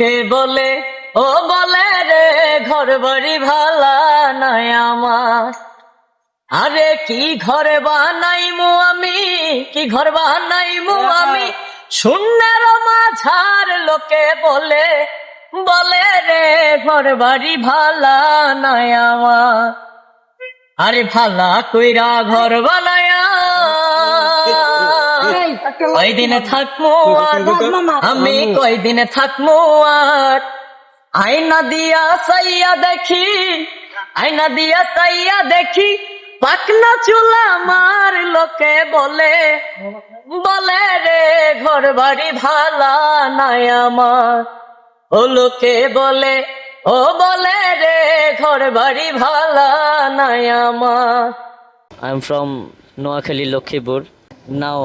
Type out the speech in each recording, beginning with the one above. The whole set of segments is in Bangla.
লোকে বলে ও বলে রে ঘর বাড়ি ভালা নাই আমার। আরে কি ঘরে বানাইমু আমি কি ঘর বানাইমু আমি? শূন্যের মাঝার লোকে বলে বলে রে ঘর বাড়ি ভালা নাই আমার। আরে ভালা কইরা ঘর বানায়া কয়দিনে থাকব আর? আমি কয়দিনে থাকব আর? আয়না দিয়া সাইয়া দেখি আয়না দিয়া সাইয়া দেখি পাকনা চুলা আমার লোকে বলে। বলে রে ঘর বাড়ি ভালা নাই আমার। ও লোকে বলে ও বলে রে ঘর বাড়ি ভালা নাই আমার। I'm from Noakhali, Lokhipur, now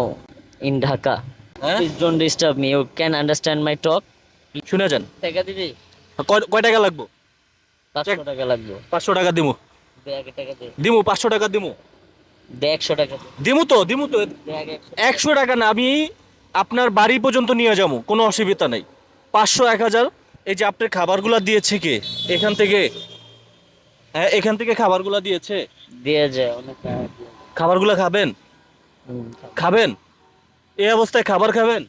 in Dhaka. হ্যাঁ? Please don't disturb me. You can understand my talk. শুনে যান। টাকা দিবি? কয়- টাকা লাগবো? পাঁচশো টাকা লাগবে। পাঁচশো টাকা দিমু। দিমু পাঁচশো টাকা দিমু। একশো টাকা দিমু তো দিমু তো। একশো টাকা। না আমি আপনার বাড়ি পর্যন্ত নিয়ে যাব কোনো অসুবিধা নেই। পাঁচশো এক হাজার। এই যে আপনার খাবারগুলো দিয়েছে কে? এখান থেকে। হ্যাঁ এখান থেকে খাবারগুলো দিয়েছে? দিয়ে যায় অনেক খাবারগুলো খাবেন? খাবেন? এই অবস্থায় খাবার খাবেন?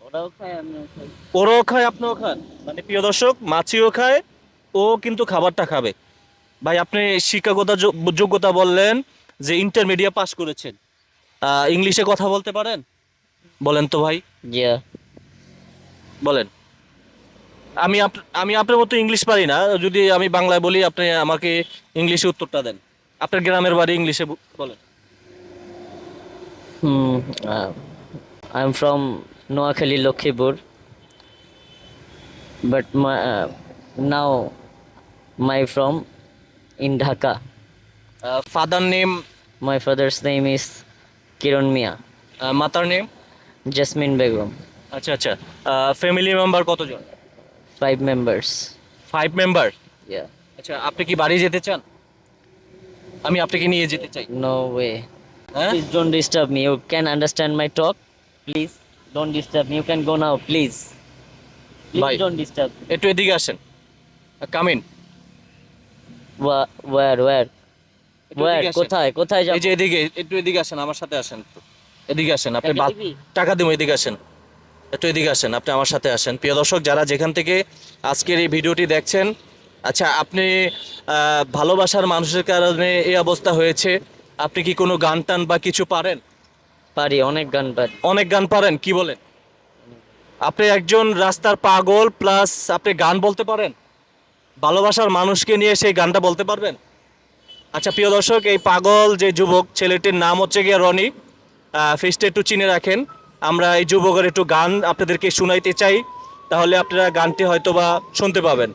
ওরাও খায় আমিও খাই। ওরাও খায় আপনিও খান। মানে প্রিয় দর্শক মাছিও খায় ও কিন্তু খাবারটা খাবে। ভাই আপনি শিক্ষাগতা যোগ্যতা বললেন যে ইন্টারমিডিয়েট পাস করেছেন। ইংলিশে কথা বলতে পারেন? বলেন তো ভাই। বলেন। আমি আমি আপনার মতো ইংলিশ পারি না। যদি আমি বাংলায় বলি আপনি আমাকে ইংলিশে উত্তরটা দেন। আপনার গ্রামের বাড়ি ইংলিশে বলেন। হুম I am from Noakhali Lakshmipur but now my from in Dhaka father name my father's name is Kiran Mia mother name Jesmin Begum আচ্ছা আচ্ছা। ফ্যামিলি মেম্বার কতজন? Five members five member yeah আচ্ছা আপনি কি বাড়ি যেতে চান? আমি আপনাকে নিয়ে যেতে চাই। নো ওয়ে হ্যাঁ? Please don't disturb me. You can understand my talk. Please don't disturb me. You can go now, please. Please don't disturb. me. একটু এদিকে আসেন come in Wha- Where? Where? Where? কোথায় কোথায় এই যাব যে এদিকে একটু এদিকে আসেন আমার সাথে আসেন। এদিকে আসেন আপনি টাকা দিবি? এদিকে আসেন একটু এদিকে আসেন আপনি আমার সাথে আসেন প্রিয় দর্শক যারা যেখান থেকে আজকের এই ভিডিওটি দেখছেন আচ্ছা আপনি আহ, ভালোবাসার মানুষের কারণে এই অবস্থা হয়েছে আপনি কি কোনো গান টান বা কিছু পারেন পারি, অনেক গান পারি। অনেক গান পারেন, কি বলেন? আপনি একজন রাস্তার পাগল, প্লাস আপনি গান বলতে পারেন? ভালোবাসার মানুষকে নিয়ে সেই গানটা বলতে পারবেন? আচ্ছা প্রিয় দর্শক, এই পাগল যে যুবক, ছেলেটির নাম হচ্ছে গিয়ে রনি। ফেসটা একটু চিনে রাখেন। আমরা এই যুবকের একটু গান আপনাদেরকে শোনাইতে চাই, তাহলে আপনারা গানটি হয়তো বা শুনতে পাবেন।